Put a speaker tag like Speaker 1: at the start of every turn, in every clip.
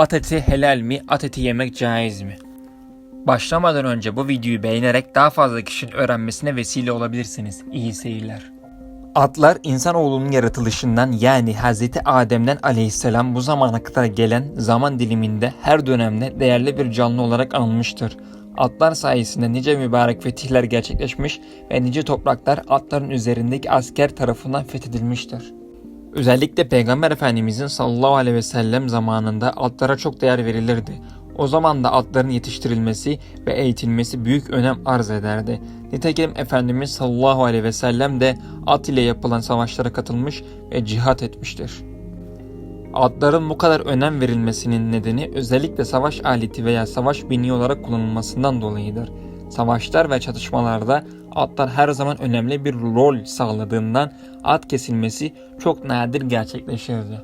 Speaker 1: At eti helal mi? At eti yemek caiz mi? Başlamadan önce bu videoyu beğenerek daha fazla kişinin öğrenmesine vesile olabilirsiniz. İyi seyirler. Atlar insanoğlunun yaratılışından yani Hz. Adem'den aleyhisselam bu zamana kadar gelen zaman diliminde her dönemde değerli bir canlı olarak anılmıştır. Atlar sayesinde nice mübarek fetihler gerçekleşmiş ve nice topraklar atların üzerindeki asker tarafından fethedilmiştir. Özellikle Peygamber Efendimizin sallallahu aleyhi ve sellem zamanında atlara çok değer verilirdi. O zaman da atların yetiştirilmesi ve eğitilmesi büyük önem arz ederdi. Nitekim Efendimiz sallallahu aleyhi ve sellem de at ile yapılan savaşlara katılmış ve cihat etmiştir. Atların bu kadar önem verilmesinin nedeni özellikle savaş aleti veya savaş bini olarak kullanılmasından dolayıdır. Savaşlar ve çatışmalarda atlar her zaman önemli bir rol sağladığından at kesilmesi çok nadir gerçekleşirdi.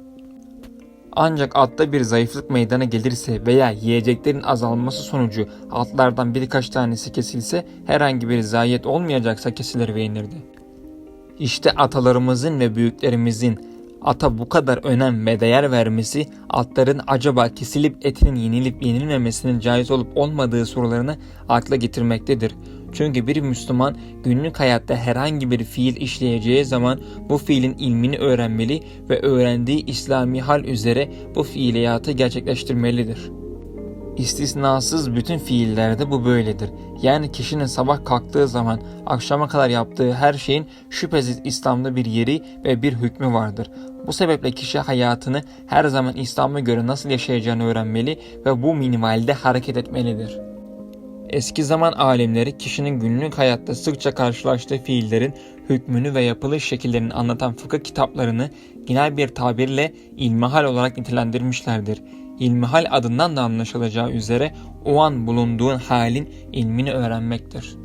Speaker 1: Ancak atta bir zayıflık meydana gelirse veya yiyeceklerin azalması sonucu atlardan birkaç tanesi kesilse herhangi bir zayiat olmayacaksa kesilir ve yenirdi. İşte atalarımızın ve büyüklerimizin ata bu kadar önem ve değer vermesi atların acaba kesilip etinin yenilip yenilmemesinin caiz olup olmadığı sorularını akla getirmektedir. Çünkü bir Müslüman günlük hayatta herhangi bir fiil işleyeceği zaman bu fiilin ilmini öğrenmeli ve öğrendiği İslami hal üzere bu fiiliyatı gerçekleştirmelidir. İstisnasız bütün fiillerde bu böyledir. Yani kişinin sabah kalktığı zaman akşama kadar yaptığı her şeyin şüphesiz İslam'da bir yeri ve bir hükmü vardır. Bu sebeple kişi hayatını her zaman İslam'a göre nasıl yaşayacağını öğrenmeli ve bu minvalde hareket etmelidir. Eski zaman alimleri kişinin günlük hayatta sıkça karşılaştığı fiillerin hükmünü ve yapılış şekillerini anlatan fıkıh kitaplarını genel bir tabirle ilmihal olarak nitelendirmişlerdir. İlmihal adından da anlaşılacağı üzere o an bulunduğun halin ilmini öğrenmektir.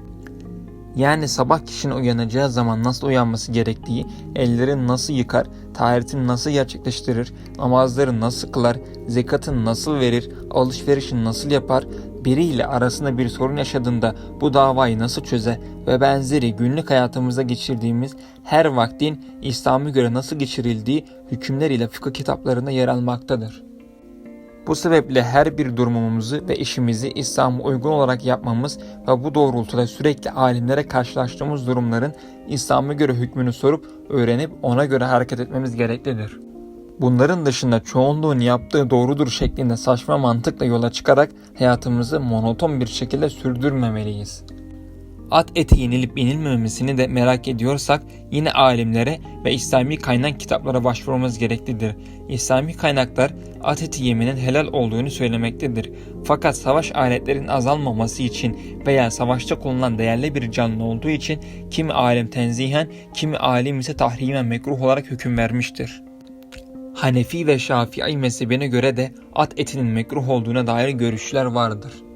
Speaker 1: Yani sabah kişinin uyanacağı zaman nasıl uyanması gerektiği, ellerini nasıl yıkar, taharetini nasıl gerçekleştirir, namazları nasıl kılar, zekatını nasıl verir, alışverişini nasıl yapar, biriyle arasında bir sorun yaşadığında bu davayı nasıl çözer ve benzeri günlük hayatımızda geçirdiğimiz her vaktin İslam'a göre nasıl geçirildiği hükümler ile fıkıh kitaplarında yer almaktadır. Bu sebeple her bir durumumuzu ve işimizi İslam'a uygun olarak yapmamız ve bu doğrultuda sürekli alimlere karşılaştığımız durumların İslam'a göre hükmünü sorup öğrenip ona göre hareket etmemiz gereklidir. Bunların dışında çoğunluğun yaptığı doğrudur şeklinde saçma mantıkla yola çıkarak hayatımızı monoton bir şekilde sürdürmemeliyiz. At eti yenilip yenilmemesini de merak ediyorsak yine alimlere ve İslami kaynak kitaplara başvurmamız gereklidir. İslami kaynaklar at eti yemenin helal olduğunu söylemektedir. Fakat savaş aletlerinin azalmaması için veya savaşta kullanılan değerli bir canlı olduğu için kimi alim tenzihen, kimi alim ise tahrimen mekruh olarak hüküm vermiştir. Hanefi ve Şafii mezhebine göre de at etinin mekruh olduğuna dair görüşler vardır.